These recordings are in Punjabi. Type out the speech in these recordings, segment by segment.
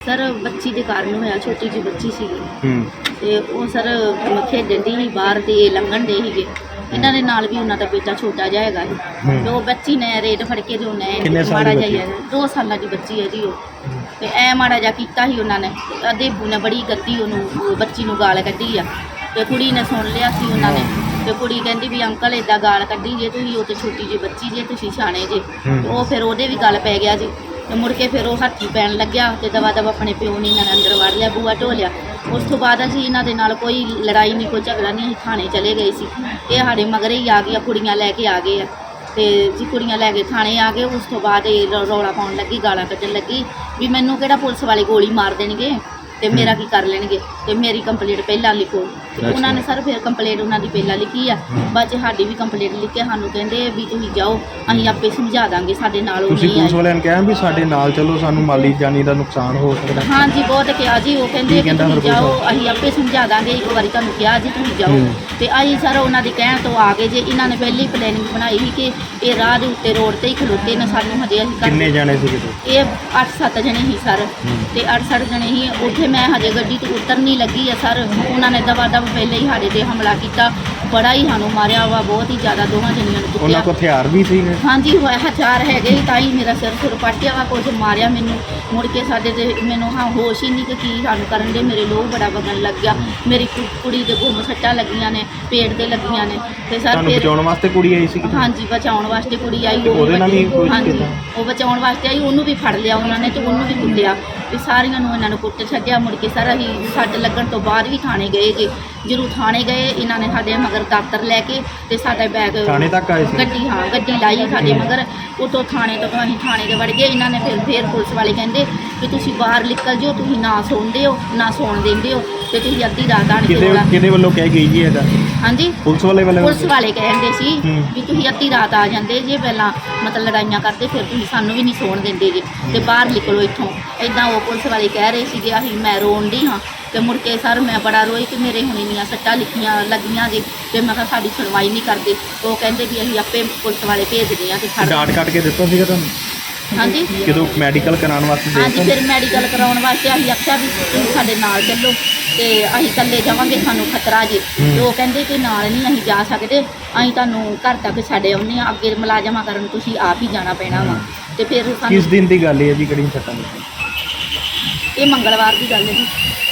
ਸਰ ਬੱਚੀ ਦੇ ਕਾਰਨ ਹੋਇਆ ਛੋਟੀ ਜਿਹੀ ਬੱਚੀ ਸੀਗੀ। ਹੂੰ। ਤੇ ਉਹ ਸਰ ਖੇਡਣ ਦੀ ਸੀ ਬਾਹਰ ਤੇ ਲੰਘਣ ਦੇ ਸੀਗੇ। ਇਹਨਾਂ ਦੇ ਨਾਲ ਵੀ ਉਹਨਾਂ ਦਾ ਬੇਟਾ ਛੋਟਾ ਜਿਹਾ ਹੈਗਾ ਸੀ। ਤੇ ਉਹ ਬੱਚੀ ਨੇ ਰੇਟ ਫੜ ਕੇ ਤੇ ਉਹਨੇ ਕਿੰਨੇ ਸਾਲ ਮਾੜਾ ਦੀ ਦੋ ਸਾਲਾਂ ਦੀ ਬੱਚੀ ਹੈ ਜੀ ਉਹ। ਤੇ ਐ ਮਾੜਾ ਜਿਹਾ ਕੀਤਾ ਸੀ ਉਹਨਾਂ ਨੇ। ਤੇ ਦੇਬੂ ਨੇ ਬੜੀ ਗੱਦੀ ਉਹਨੂੰ ਉਹ ਬੱਚੀ ਨੂੰ ਗਾਲ ਕੱਢੀ ਆ। ਤੇ ਕੁੜੀ ਨੇ ਸੁਣ ਲਿਆ ਸੀ ਉਹਨਾਂ ਨੇ। ਤੇ ਕੁੜੀ ਕਹਿੰਦੀ ਵੀ ਅੰਕਲ ਏਦਾਂ ਗਾਲ ਕੱਢੀ ਜੇ ਤੁਸੀਂ ਉਹ ਤੇ ਛੋਟੀ ਜਿਹੀ ਬੱਚੀ ਜੇ ਤੁਸੀਂ ਸਿਆਣੇ ਜੇ। ਹੂੰ। ਤੇ ਉਹ ਫਿਰ ਉਹਦੇ ਵੀ ਗੱਲ ਪੈ ਗਿਆ ਜੀ। ਤੇ ਮੁੜ ਕੇ ਫਿਰ ਉਹ ਹੱਥੀ ਪੈਣ ਲੱਗਿਆ ਤੇ ਦਵਾ ਦਵਾ ਆਪਣੇ ਪਿਓ ਨੇ ਇਹਨਾਂ ਨੇ ਅੰਦਰ ਵੜ ਲਿਆ ਬੂਆ ਢੋਲਿਆ ਉਸ ਤੋਂ ਬਾਅਦ ਅਸੀਂ ਇਹਨਾਂ ਦੇ ਨਾਲ ਕੋਈ ਲੜਾਈ ਨਹੀਂ, ਕੋਈ ਝਗੜਾ ਨਹੀਂ, ਅਸੀਂ ਥਾਣੇ ਚਲੇ ਗਏ ਸੀ। ਇਹ ਸਾਡੇ ਮਗਰੇ ਹੀ ਆ ਗਿਆ ਕੁੜੀਆਂ ਲੈ ਕੇ ਆ ਗਏ ਆ। ਤੇ ਜੀ ਕੁੜੀਆਂ ਲੈ ਕੇ ਥਾਣੇ ਆ ਗਏ, ਉਸ ਤੋਂ ਬਾਅਦ ਇਹ ਰੌ- ਰੌਲਾ ਪਾਉਣ ਲੱਗੀ, ਗਾਲਾਂ ਕੱਢਣ ਲੱਗੀ ਵੀ ਮੈਨੂੰ ਕਿਹੜਾ ਪੁਲਿਸ ਵਾਲੇ ਗੋਲੀ ਮਾਰ ਦੇਣਗੇ ਤੇ ਮੇਰਾ ਕੀ ਕਰ ਲੈਣਗੇ ਤੇ ਮੇਰੀ ਕੰਪਲੀਟ ਪਹਿਲਾਂ ਲਿਖੋ। ਉਹਨਾਂ ਨੇ ਸਰ ਫਿਰ ਕੰਪਲੀਟ ਉਹਨਾਂ ਦੀ ਪਹਿਲਾਂ ਲਿਖੀ ਆ। ਬਾਅਦ 'ਚ ਸਾਡੀ ਵੀ ਕੰਪਲੀਟ ਲਿਖ ਕੇ ਸਾਨੂੰ ਕਹਿੰਦੇ ਵੀ ਤੁਸੀਂ ਜਾਓ ਅਸੀਂ ਆਪੇ ਸਮਝਾ ਦਾਂਗੇ ਸਾਡੇ ਨਾਲ ਉਹ ਤੁਸੀਂ ਨਹੀਂ ਪੁਲਿਸ ਆਏ ਵਾਲਿਆਂ ਨੂੰ ਕਿਹਾ ਵੀ ਸਾਡੇ ਨਾਲ ਚੱਲੋ ਸਾਨੂੰ ਮਾਲੀ ਜਾਨੀ ਦਾ ਨੁਕਸਾਨ ਹੋ ਸਕਦਾ। ਹਾਂਜੀ ਬਹੁਤ ਕਿਹਾ ਜੀ ਉਹ ਕਹਿੰਦੇ ਕੀ ਕਹਿੰਦਾ ਤੁਸੀਂ ਫਿਰ ਜਾਓ ਅਸੀਂ ਆਪੇ ਸਮਝਾ ਦਾਂਗੇ ਇੱਕ ਵਾਰੀ ਤੁਹਾਨੂੰ ਕਿਹਾ ਜੀ ਤੁਸੀਂ ਜਾਓ। ਹੂੰ। ਤੇ ਅਸੀਂ ਸਰ ਉਹਨਾਂ ਦੀ ਕਹਿਣ ਤੋਂ ਆ ਗਏ ਜੇ ਇਹਨਾਂ ਨੇ ਪਹਿਲੀ ਪਲੈਨਿੰਗ ਬਣਾਈ ਸੀ ਕਿ ਇਹ ਰਾਹ ਦੇ ਉੱਤੇ ਰੋਡ ਤੇ ਹੀ ਖਲੋਤੇ ਨੇ ਸਾਨੂੰ ਹਜੇ ਅਸੀਂ ਕਿੰਨੇ ਜਾਣੇ ਸੀਗੇ ਤੁਸੀਂ ਇਹ 8-7 ਜਣੇ ਹੀ ਸਰ। ਤੇ 8-7 ਜਣੇ ਹੀ ਉੱਥੇ ਮੈਂ ਹਜੇ ਗੱਡੀ ਤੋਂ ਉਤਰਨੀ ਲੱਗੀ ਆ ਸਰ। ਉਹਨਾਂ ਨੇ ਦਵਾ ਦਵ ਪਹਿਲੇ ਹੀ ਸਾਡੇ ਤੇ ਹਮਲਾ ਕੀਤਾ। ਬੜਾ ਹੀ ਸਾਨੂੰ ਮਾਰਿਆ ਵਾ ਬਹੁਤ ਹੀ ਜ਼ਿਆਦਾ ਦੋਵਾਂ ਜਣੀਆਂ ਨੂੰ ਉਹਨਾਂ ਕੁੱਟਿਆ ਕੋਲ ਹਥਿਆਰ ਵੀ ਸੀਗੇ ਹਾਂਜੀ ਹੋਇਆ ਹਥਿਆਰ ਹੈਗੇ ਤਾਂ ਹੀ ਮੇਰਾ ਸਿਰ ਸੁਰ ਪੱਟਿਆ ਵਾ ਕੁਝ ਮਾਰਿਆ ਮੈਨੂੰ। ਮੁੜ ਕੇ ਸਾਡੇ ਤੇ ਮੈਨੂੰ ਹਾਂ ਹੋਸ਼ ਹੀ ਨਹੀਂ ਕਿ ਕੀ ਸਾਨੂੰ ਕਰਨ ਦੇ ਮੇਰੇ ਲੋਹ ਬੜਾ ਵਗਣ ਲੱਗ ਗਿਆ। ਮੇਰੀ ਕੁ- ਕੁੜੀ ਦੇ ਗੁੰਮ ਸੱਟਾਂ ਲੱਗੀਆਂ ਨੇ ਪੇਟ ਤੇ ਲੱਗੀਆਂ ਨੇ ਤੇ ਸਰ ਤੁਹਾਨੂੰ ਫਿਰ ਬਚਾਉਣ ਵਾਸਤੇ ਕੁੜੀ ਆਈ ਸੀ ਹਾਂਜੀ ਬਚਾਉਣ ਵਾਸਤੇ ਕੁੜੀ ਆਈ ਤੇ ਉਹਦੇ ਨਾਲ ਵੀ ਕੁਛ ਹਾਂਜੀ ਕੀਤਾ? ਉਹ ਬਚਾਉਣ ਵਾਸਤੇ ਆਈ ਉਹਨੂੰ ਵੀ ਫੜ ਲਿਆ ਉਹਨਾਂ ਨੇ ਤੇ ਉਹਨੂੰ ਵੀ ਕੁੱਟਿਆ। ਤੇ ਸਾਰੀਆਂ ਨੂੰ ਇਹਨਾਂ ਨੂੰ ਕੁੱਟ ਛੱਡਿਆ ਮੁੜ ਕੇ ਸਰ ਅਸੀਂ ਸੱਟ ਲੱਗਣ ਤੋਂ ਬਾਅਦ ਵੀ ਥਾਣੇ ਗਏ ਜੀ। ਜਦੋਂ ਥਾਣੇ ਗਏ ਇਹਨਾਂ ਨੇ ਸਾਡੇ ਮਗਰ ਦਾਤਰ ਲੈ ਕੇ ਤੇ ਸਾਡਾ ਬੈਗ ਥਾਣੇ ਤੱਕ ਆਏ ਸੀ? ਗੱਡੀ ਹਾਂ ਗੱਡੀ ਲਾਈ ਸਾਡੇ ਮਗਰ। ਉਤੋਂ ਥਾਣੇ ਤੋਂ ਅਸੀਂ ਥਾਣੇ ਦੇ ਵੜ ਗਏ ਇਹਨਾਂ ਨੇ ਫਿਰ ਫਿਰ ਪੁਲਿਸ ਵਾਲੇ ਕਹਿੰਦੇ ਕਿ ਤੁਸੀਂ ਬਾਹਰ ਨਿਕਲ ਜਿਓ ਤੁਸੀਂ ਨਾ ਸੌਂਦੇ ਹੋ ਨਾ ਸੌਣ ਦਿੰਦੇ ਹੋ ਤੇ ਤੁਸੀਂ ਅੱਧੀ ਰਾਤ ਆਣ ਕੇ ਕਿਹਦੇ ਰੋਲਾ ਕਿਹਦੇ ਵੱਲੋਂ ਕਹਿ ਗਈ ਜੀ ਇਹਦਾ? ਹਾਂਜੀ? ਪੁਲਿਸ ਵਾਲੇ ਵੱਲੋਂ? ਪੁਲਿਸ ਵਾਲੇ ਕਹਿੰਦੇ ਸੀ ਹੂੰ। ਵੀ ਤੁਸੀਂ ਅੱਧੀ ਰਾਤ ਆ ਜਾਂਦੇ ਜੇ ਪਹਿਲਾਂ ਮਤਲਬ ਲੜਾਈਆਂ ਕਰਦੇ ਫਿਰ ਤੁਸੀਂ ਸਾਨੂੰ ਵੀ ਨਹੀਂ ਸੌਣ ਦਿੰਦੇ ਜੇ ਤੇ ਬਾਹਰ ਨਿਕਲੋ ਇੱਥੋਂ। ਐਦਾਂ ਉਹ ਪੁਲਿਸ ਵਾਲੇ ਕਹਿ ਰਹੇ ਸੀਗੇ ਅਸੀਂ ਮੈਂ ਰੋਣ ਦੀ ਹਾਂ ਤੇ ਮੁੜ ਕੇ ਸਰ ਮੈਂ ਬੜਾ ਰੋਈ ਕਿ ਮੇਰੇ ਹੁਣ ਇੰਨੀਆਂ ਸੱਟਾਂ ਲਿਖੀਆਂ ਲੱਗੀਆਂ ਜੇ ਤੇ ਮੈਂ ਕਿਹਾ ਸਾਡੀ ਸੁਣਵਾਈ ਨਹੀਂ ਕਰਦੇ। ਉਹ ਕਹਿੰਦੇ ਵੀ ਅਸੀਂ ਆਪੇ ਪੁਲਿਸ ਵਾਲੇ ਭੇਜਦੇ ਆ ਤੇ ਫੜ ਡਾਟ ਕੱਟ ਕੇ ਦਿੱਤਾ ਸੀਗਾ ਤੁਹਾਨੂੰ? ਹਾਂਜੀ। ਜਦੋਂ ਮੈਡੀਕਲ ਕਰਾਉਣ ਵਾਸਤੇ ਦੇ ਹਾਂਜੀ ਫਿਰ ਮੈਡੀਕਲ ਕਰਾਉਣ ਵਾਸਤੇ ਅਸੀਂ ਆਖਿਆ ਵੀ ਤੁਸੀਂ ਸਾਡੇ ਨਾਲ ਚੱਲੋ ਤੇ ਅਸੀਂ ਇਕੱਲੇ ਜਾਵਾਂਗੇ ਸਾਨੂੰ ਖਤਰਾ ਜੇ। ਤੇ ਉਹ ਕਹਿੰਦੇ ਕਿ ਨਾਲ ਨਹੀਂ ਅਸੀਂ ਜਾ ਸਕਦੇ ਅਸੀਂ ਤੁਹਾਨੂੰ ਘਰ ਤੱਕ ਛੱਡੇ ਆਉਂਦੇ ਆ ਅੱਗੇ ਮੁਲਾਜ਼ਮਾਂ ਕਰਨ ਤੁਸੀਂ ਆਪ ਹੀ ਜਾਣਾ ਪੈਣਾ ਵਾ। ਤੇ ਫਿਰ ਕਿਸ ਸਾਨੂੰ ਦਿਨ ਦੀ ਗੱਲ ਹੈ ਜੀ ਕਿਹੜੀ ਸੱਟਾਂ ਦੀ ਇਹ ਮੰਗਲਵਾਰ ਦੀ ਗੱਲ ਹੈ ਜੀ।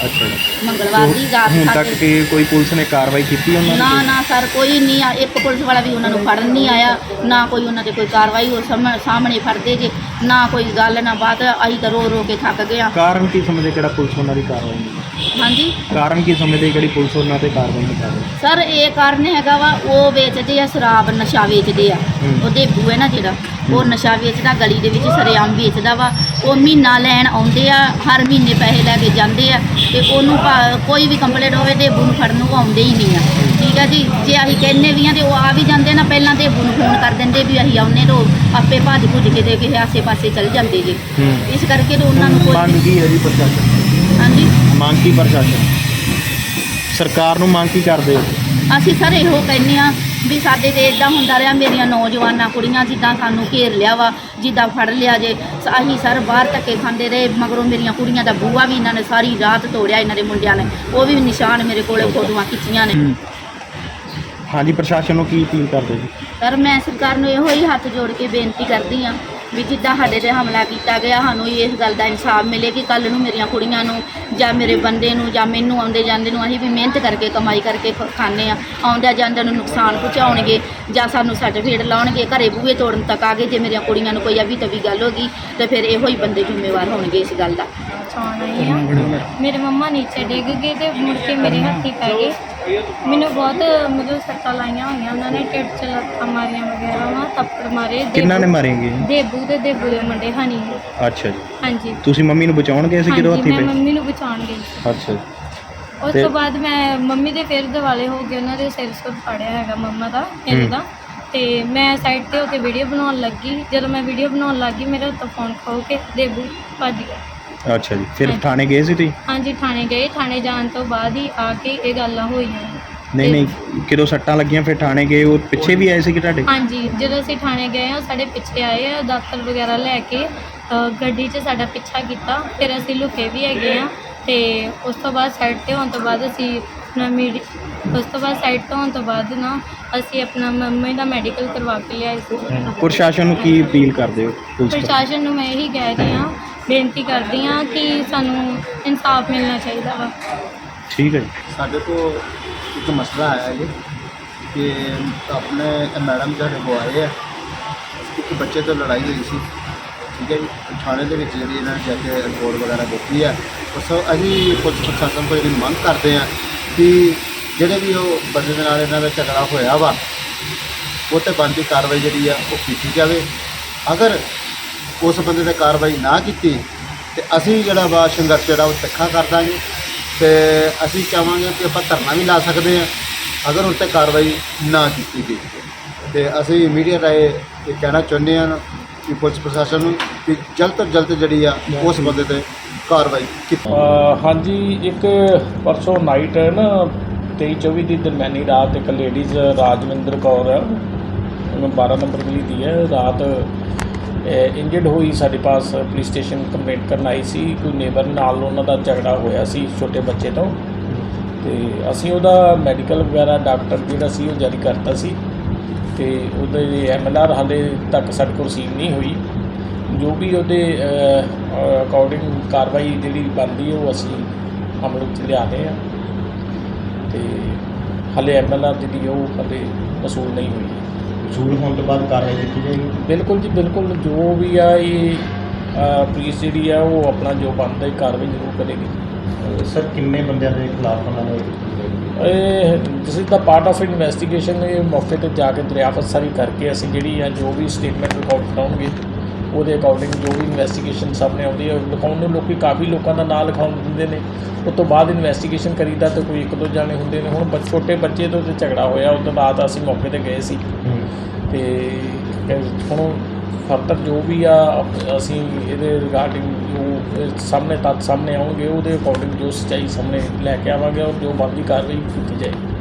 ਅੱਛਾ ਜੀ। ਮੰਗਲਵਾਰ ਦੀ ਰਾਤ ਹੁਣ ਤੱਕ ਸਾਡੇ ਕਿ ਕੋਈ ਪੁਲਿਸ ਨੇ ਕਾਰਵਾਈ ਕੀਤੀ ਉਹਨਾਂ ਨਾ ਨੇ ਨਾ ਸਰ ਕੋਈ ਨਹੀਂ ਆ। ਇੱਕ ਪੁਲਿਸ ਵਾਲਾ ਵੀ ਉਹਨਾਂ ਨੂੰ ਫੜਨ ਨਹੀਂ ਆਇਆ। ਨਾ ਕੋਈ ਉਹਨਾਂ ਤੇ ਕੋਈ ਕਾਰਵਾਈ ਉਹ ਸਾਹਮ- ਸਾਹਮਣੇ ਫੜਦੇ ਜੇ। ਨਾ ਕੋਈ ਗੱਲ ਨਾ ਬਾਤ। ਅਸੀਂ ਤਾਂ ਰੋ ਰੋ ਕੇ ਥੱਕ ਗਏ ਆ ਕਾਰਨ ਕੀ ਸਮਝਦੇ ਕਿਹੜਾ ਪੁਲਿਸ ਉਹਨਾਂ ਦੀ ਕਾਰਵਾਈ ਨਹੀਂ? ਹਾਂਜੀ? ਕਾਰਨ ਕੀ ਸਮਝਦੇ ਕਿਹੜੀ ਪੁਲਿਸ ਉਹਨਾਂ ਤੇ ਕਾਰਵਾਈ ਨਹੀਂ ਕਰ ਰਹੀ? ਸਰ ਇਹ ਕਾਰਨ ਹੈਗਾ ਵਾ ਉਹ ਵੇਚਦੇ ਆ ਸ਼ਰਾਬ ਨਸ਼ਾ ਵੇਚਦੇ ਆ। ਹੂੰ। ਉਹ ਦੇਬੂ ਹੈ ਨਾ ਜਿਹੜਾ ਉਹ ਨਸ਼ਾ ਵੇਚਦਾ ਗਲੀ ਦੇ ਵਿੱਚ ਸਰੇਆਮ ਵੇਚਦਾ ਵਾ। ਉਹ ਮਹੀਨਾ ਲੈਣ ਆਉਂਦੇ ਆ ਹਰ ਮਹੀਨੇ ਪੈਸੇ ਲੈ ਕੇ ਜਾਂਦੇ ਆ। ਤੇ ਉਹਨੂੰ ਭਾ- ਕੋਈ ਵੀ ਕੰਪਲੇਂਟ ਹੋਵੇ ਦੇਬੂ ਨੂੰ ਫੜਨ ਨੂੰ ਆਉਂਦੇ ਹੀ ਨਹੀਂ ਆ। ਠੀਕ ਆ ਜੀ? ਜੇ ਅਸੀਂ ਕਹਿੰਨੇ ਵੀ ਆ ਤੇ ਉਹ ਆ ਵੀ ਜਾਂਦੇ ਨਾ ਪਹਿਲਾਂ ਦੇਬੂ ਨੂੰ ਫੋਨ ਕਰ ਦਿੰਦੇ ਵੀ ਅਸੀਂ ਆਉਨੇ ਤੋਂ ਆਪੇ ਭੱਜ ਭੁੱਜ ਕੇ ਤੇ ਕਿਸੇ ਆਸੇ ਪਾਸੇ ਚਲ ਜਾਂਦੇ ਜੀ। ਹੂੰ। ਇਸ ਕਰਕੇ ਤੇ ਉਹਨਾਂ ਨੂੰ ਮੰਗ ਕੋਈ ਕੀ ਹੈ ਜੀ ਪ੍ਰਸ਼ਾਸਨ ਹਾਂਜੀ? ਮੰਗ ਕੀ ਪ੍ਰਸ਼ਾਸਨ ਸਰਕਾਰ ਨੂੰ ਮੰਗ ਕੀ ਕਰਦੇ ਹੋ? ਅਸੀਂ ਸਰ ਇਹੋ ਕਹਿੰਦੇ ਆ ਵੀ ਸਾਡੇ ਤੇ ਇਦਾਂ ਹੁੰਦਾ ਰਿਹਾ ਮੇਰੀਆਂ ਨੌਜਵਾਨਾਂ ਕੁੜੀਆਂ ਜਿੱਦਾਂ ਸਾਨੂੰ ਘੇਰ ਲਿਆ ਵਾ ਜਿੱਦਾਂ ਫੜ ਲਿਆ ਜੇ। ਅਸੀਂ ਸਰ ਬਾਹਰ ਧੱਕੇ ਖਾਂਦੇ ਰਹੇ ਮਗਰੋਂ ਮੇਰੀਆਂ ਕੁੜੀਆਂ ਦਾ ਬੂਆ ਵੀ ਇਹਨਾਂ ਨੇ ਸਾਰੀ ਰਾਤ ਤੋੜਿਆ ਇਹਨਾਂ ਦੇ ਮੁੰਡਿਆਂ ਨੇ। ਉਹ ਵੀ ਨਿਸ਼ਾਨ ਮੇਰੇ ਕੋਲੇ ਫੋਟੋਆਂ ਖਿੱਚੀਆਂ ਨੇ। ਹਾਂਜੀ ਪ੍ਰਸ਼ਾਸਨ ਨੂੰ ਕੀ ਅਪੀਲ ਕਰਦੇ ਜੀ? ਸਰ ਮੈਂ ਸਰਕਾਰ ਨੂੰ ਇਹੋ ਹੀ ਹੱਥ ਜੋੜ ਕੇ ਬੇਨਤੀ ਕਰਦੀ ਆ ਵੀ ਜਿੱਦਾਂ ਸਾਡੇ ਤੇ ਹਮਲਾ ਕੀਤਾ ਗਿਆ ਸਾਨੂੰ ਇਸ ਗੱਲ ਦਾ ਇਨਸਾਫ ਮਿਲੇ ਕਿ ਕੱਲ ਨੂੰ ਮੇਰੀਆਂ ਕੁੜੀਆਂ ਨੂੰ ਜਾਂ ਮੇਰੇ ਬੰਦੇ ਨੂੰ ਜਾਂ ਮੈਨੂੰ ਆਉਂਦੇ ਜਾਂਦੇ ਨੂੰ ਅਸੀਂ ਵੀ ਮਿਹਨਤ ਕਰਕੇ ਕਮਾਈ ਕਰਕੇ ਖ- ਖਾਂਦੇ ਆ ਆਉਂਦਿਆਂ ਜਾਂਦਿਆਂ ਨੂੰ ਨੁਕਸਾਨ ਪਹੁੰਚਾਉਣਗੇ ਜਾਂ ਸਾਨੂੰ ਸਰਟੀਫਿਕੇਟ ਲਾਉਣਗੇ ਘਰੇ ਬੂਹੇ ਤੋੜਨ ਤੱਕ ਆ ਗਏ ਜੇ ਮੇਰੀਆਂ ਕੁੜੀਆਂ ਨੂੰ ਕੋਈ ਅਭੀ ਤਵੀ ਗੱਲ ਹੋ ਗਈ ਤੇ ਫਿਰ ਇਹੋ ਹੀ ਬੰਦੇ ਜ਼ਿੰਮੇਵਾਰ ਹੋਣਗੇ ਇਸ ਗੱਲ ਦਾ। ਬਚਾਉਣ ਆਈ ਆ ਮੇਰੇ ਮੰਮਾ ਨੀਚੇ ਡਿੱਗ ਗਏ ਤੇ ਮੁੜ ਕੇ ਮੇਰੇ ਹੱਥੀ ਪੈ ਗਏ ਮੈਨੂੰ ਬਹੁਤ ਮਤਲਬ ਸੱਟਾਂ ਲਾਈਆਂ ਹੋਈਆਂ ਉਹਨਾਂ ਨੇ ਢਿੱਡ 'ਚ ਲੱਤਾਂ ਮਾਰੀਆਂ ਵਗੈਰਾ ਵਾ ਥੱਪੜ ਮਾਰੇ। ਕਿੰਨਾਂ ਨੇ ਦੇਬੂ- ਮਾਰੇਗੇ ਦੇਬੂ ਤੇ ਦੇਬੂ ਦੇ ਮੁੰਡੇ ਹਨੀ। ਅੱਛਾ ਜੀ। ਹਾਂਜੀ। ਤੁਸੀਂ ਮੰਮੀ ਨੂੰ ਬਚਾਉਣ ਗਏ ਸੀ ਕਿਦੋਂ ਹਾਂਜੀ ਹੱਥੀ ਮੈਂ ਪਏ? ਮੰਮੀ ਨੂੰ ਬਚਾਉਣ ਗਈ ਅੱਛਾ ਜੀ। ਉਸ ਤੇ- ਤੋਂ ਬਾਅਦ ਮੈਂ ਮੰਮੀ ਦੇ ਫਿਰ ਦਿਵਾਲੇ ਹੋ ਗਏ ਉਹਨਾਂ ਦੇ ਸਿਰ ਸੁਰ ਫੜਿਆ ਹੈਗਾ ਮੰਮਾ ਦਾ ਇਹਦੇ ਹੂੰ। ਦਾ ਤੇ ਮੈਂ ਸਾਈਡ ਤੇ ਹੋ ਕੇ ਵੀਡੀਓ ਬਣਾਉਣ ਲੱਗੀ। ਜਦੋਂ ਮੈਂ ਵੀਡੀਓ ਬਣਾਉਣ ਲੱਗੀ ਮੇਰੇ ਹੱਥੋਂ ਫੋਨ ਖੋ ਕੇ ਦੇਬੂ ਭੱਜ ਗਿਆ। ਅੱਛਾ ਜੀ। ਫਿਰ ਹਾਂਜੀ। ਥਾਣੇ ਗਏ ਸੀ ਤੁਸੀਂ? ਹਾਂਜੀ ਥਾਣੇ ਗਏ। ਥਾਣੇ ਜਾਣ ਤੋਂ ਬਾਅਦ ਹੀ ਆ ਕੇ ਇਹ ਗੱਲਾਂ ਹੋਈਆਂ। ਨਹੀਂ ਨਹੀਂ। ਕਿਦੋਂ ਸੱਟਾਂ ਲੱਗੀਆਂ? ਫਿਰ ਥਾਣੇ ਗਏ ਉਹ ਪਿੱਛੇ ਵੀ ਆਏ ਸੀ ਕਿ ਤੁਹਾਡੇ? ਹਾਂਜੀ। ਜਦੋਂ ਅਸੀਂ ਥਾਣੇ ਗਏ ਆ ਸਾਡੇ ਪਿੱਛੇ ਆਏ ਆ ਦਾਤਰ ਵਗੈਰਾ ਲੈ ਕੇ ਅ, ਗੱਡੀ 'ਚ ਸਾਡਾ ਪਿੱਛਾ ਕੀਤਾ। ਫਿਰ ਅਸੀਂ ਲੁਕੇ ਵੀ ਹੈਗੇ ਆ। ਤੇ ਉਸ ਤੋਂ ਬਾਅਦ ਸਾਈਡ ਤੇ ਹੋਣ ਤੋਂ ਬਾਅਦ ਅਸੀਂ ਆਪਣਾ ਮੀਡੀ ਉਸ ਤੋਂ ਬਾਅਦ ਸਾਈਡ ਤੋਂ ਹੋਣ ਤੋਂ ਬਾਅਦ ਨਾ ਅਸੀਂ ਆਪਣਾ ਮੰਮੀ ਦਾ ਮੈਡੀਕਲ ਕਰਵਾ ਕੇ ਲਿਆਏ ਸੀ। ਪ੍ਰਸ਼ਾਸਨ ਨੂੰ ਕੀ ਅਪੀਲ ਕਰਦੇ ਹੋ ਪੁਲਿਸ ਤੋਂ? ਪ੍ਰਸ਼ਾਸਨ ਨੂੰ ਮੈਂ ਇਹੀ ਕਹਿ ਰਹੀ ਹਾਂ ਬੇਨਤੀ ਕਰਦੀ ਹਾਂ ਕਿ ਸਾਨੂੰ ਇਨਸਾਫ ਮਿਲਣਾ ਚਾਹੀਦਾ ਵਾ। ਠੀਕ ਹੈ ਜੀ। ਸਾਡੇ ਕੋਲ ਇੱਕ ਮਸਲਾ ਆਇਆ ਜੀ ਕਿ ਆਪਣੇ ਮੈਡਮ ਸਾਡੇ ਕੋਲ ਆਏ ਆ ਇੱਕ ਬੱਚੇ ਤੋਂ ਲੜਾਈ ਹੋਈ ਸੀ। ਠੀਕ ਹੈ ਜੀ। ਥਾਣੇ ਦੇ ਵਿੱਚ ਜਿਹੜੀ ਇਹਨਾਂ ਨੇ ਜਾ ਕੇ ਰਿਪੋਰਟ ਵਗੈਰਾ ਦਿੱਤੀ ਹੈ ਉਸ ਅਸੀਂ ਪੁਲਿਸ ਪ੍ਰਸ਼ਾਸਨ ਤੋਂ ਇਹਦੀ ਮੰਗ ਕਰਦੇ ਆ ਕਿ ਜਿਹੜੇ ਵੀ ਉਹ ਬੰਦੇ ਦੇ ਨਾਲ ਇਹਨਾਂ ਦਾ ਝਗੜਾ ਹੋਇਆ ਵਾ, ਉਹ ਤੇ ਬਣਦੀ ਕਾਰਵਾਈ ਜਿਹੜੀ ਆ ਉਹ ਕੀਤੀ ਜਾਵੇ। ਅਗਰ ਉਸ ਬੰਦੇ ਤੇ ਕਾਰਵਾਈ ਨਾ ਕੀਤੀ ਤੇ ਅਸੀਂ ਜਿਹੜਾ ਵਾ ਸੰਘਰਸ਼ ਜਿਹੜਾ ਉਹ ਤਿੱਖਾ ਕਰ ਦਾਂਗੇ ਤੇ ਅਸੀਂ ਚਾਹਾਂਗੇ ਕਿ ਆਪਾਂ ਧਰਨਾ ਵੀ ਲਾ ਸਕਦੇ ਹਾਂ, ਅਗਰ ਉਸ ਤੇ ਕਾਰਵਾਈ ਨਾ ਕੀਤੀ ਗਈ ਤੇ ਅਸੀਂ ਮੀਡੀਆ ਰਾਏ ਇਹ ਕਹਿਣਾ ਚਾਹੁੰਦੇ ਹਾਂ ਕਿ ਪੁਲਿਸ ਪ੍ਰਸ਼ਾਸਨ ਨੂੰ ਕਿ ਜਲਦ ਤੋਂ ਜਲਦ ਜਿਹੜੀ ਆ ਉਸ ਬੰਦੇ ਤੇ ਕਾਰਵਾਈ ਕੀਤੀ ਅ, ਹਾਂਜੀ ਇੱਕ ਪਰਸੋਂ ਨਾਈਟ ਨਾ 23 24 ਦੀ ਦਰਮਿਆਨੀ ਰਾਤ ਇੱਕ ਲੇਡੀਜ਼ ਰਾਜਵਿੰਦਰ ਕੌਰ ਹੈ ਉਹਨੂੰ 12 ਨੰਬਰ ਗਲੀ ਦੀ ਹੈ। ਰਾਤ ਇੰਜਰਡ ਹੋਈ ਸਾਡੇ ਪਾਸ ਪੁਲਿਸ ਸਟੇਸ਼ਨ ਕੰਪਲੇਂਟ ਕਰਨ ਆਈ ਸੀ। ਕੋਈ ਨੇਬਰ ਨਾਲ ਉਹਨਾਂ ਦਾ ਝਗੜਾ ਹੋਇਆ ਸੀ ਛੋਟੇ ਬੱਚੇ ਤੋਂ। ਤੇ ਅਸੀਂ ਉਹਦਾ ਮੈਡੀਕਲ ਵਗੈਰਾ ਡਾਕਟਰ ਜਿਹੜਾ ਸੀ ਉਹ ਜਾਰੀ ਕਰਤਾ ਸੀ। ਤੇ ਉਹਦੇ ਐਮਐਲਆਰ ਹਾਲੇ ਤੱਕ ਸਾਡੇ ਕੋਲ ਰਸੀਵ ਨਹੀਂ ਹੋਈ। ਜੋ ਵੀ ਉਹਦੇ ਅਕੋਰਡਿੰਗ ਕਾਰਵਾਈ ਜਿਹੜੀ ਬਣਦੀ ਉਹ ਅਸੀਂ ਅਮਲ ਵਿੱਚ ਲਿਆਦੇ ਆ। ਤੇ ਹਲੇ ਐਮਐਲਆਰ ਜਿਹੜੀ ਉਹ ਹਲੇ ਵਸੂਲ ਨਹੀਂ ਹੋਈ। ਵਸੂਲ ਹੋਣ ਤੋਂ ਬਾਅਦ ਕਾਰਵਾਈ ਕੀਤੀ ਜਾਏਗੀ? ਬਿਲਕੁਲ ਜੀ ਬਿਲਕੁਲ। ਜੋ ਵੀ ਆ ਇਹ ਪੁਲਿਸ ਜਿਹੜੀ ਆ ਉਹ ਆਪਣਾ ਜੋ ਬਣਦਾ ਹੈ ਕਾਰਵਾਈ ਜ਼ਰੂਰ ਕਰੇਗੀ। ਸਰ ਕਿੰਨੇ ਬੰਦਿਆਂ ਦੇ ਖਿਲਾਫ ਉਹਨਾਂ ਨੇ ਇਹ this is the part of investigation ਇਹ ਮੌਕੇ ਤੇ ਜਾ ਕੇ ਦਰਿਆਫਤ ਸਾਰੀ ਕਰਕੇ ਅਸੀਂ ਜਿਹੜੀ ਆ ਜੋ ਵੀ ਸਟੇਟਮੈਂਟ ਰਿਕਾਰਡ ਕਰਾਉਣਗੇ ਉਹਦੇ ਅਕੋਰਡਿੰਗ ਜੋ ਵੀ ਇਨਵੈਸਟੀਗੇਸ਼ਨ ਸਾਹਮਣੇ ਆਉਂਦੀ ਹੈ ਲਿਖਾਉਣ ਨੂੰ ਲੋਕੀ ਕਾਫੀ ਲੋਕਾਂ ਦਾ ਨਾਂ ਲਿਖਾਉਣ ਦਿੰਦੇ ਨੇ। ਉਸ ਤੋਂ ਬਾਅਦ ਇਨਵੈਸਟੀਗੇਸ਼ਨ ਕਰੀਦਾ ਤਾਂ ਕੋਈ ਇੱਕ ਦੋ ਜਾਣੇ ਹੁੰਦੇ ਨੇ। ਹੁਣ ਛੋਟੇ ਬੱਚੇ ਤੋਂ ਤੇ ਝਗੜਾ ਹੋਇਆ ਉਸ ਤੋਂ ਬਾਅਦ ਅਸੀਂ ਮੌਕੇ ਤੇ ਗਏ ਸੀ। ਤੇ ਹੁਣ ਫਰਦਰ ਜੋ ਵੀ ਆ ਅਸੀਂ ਇਹਦੇ ਰਿਗਾਰਡਿੰਗ ਜੋ ਸਾਹਮਣੇ ਤੱਥ ਸਾਹਮਣੇ ਆਉਣਗੇ, ਉਹਦੇ ਅਕੋਰਡਿੰਗ ਜੋ ਸੱਚਾਈ ਸਾਹਮਣੇ ਲੈ ਕੇ ਆਵਾਂਗੇ, ਔਰ ਜੋ ਬਣਦੀ ਕਾਰਵਾਈ ਕੀਤੀ ਜਾਏਗੀ।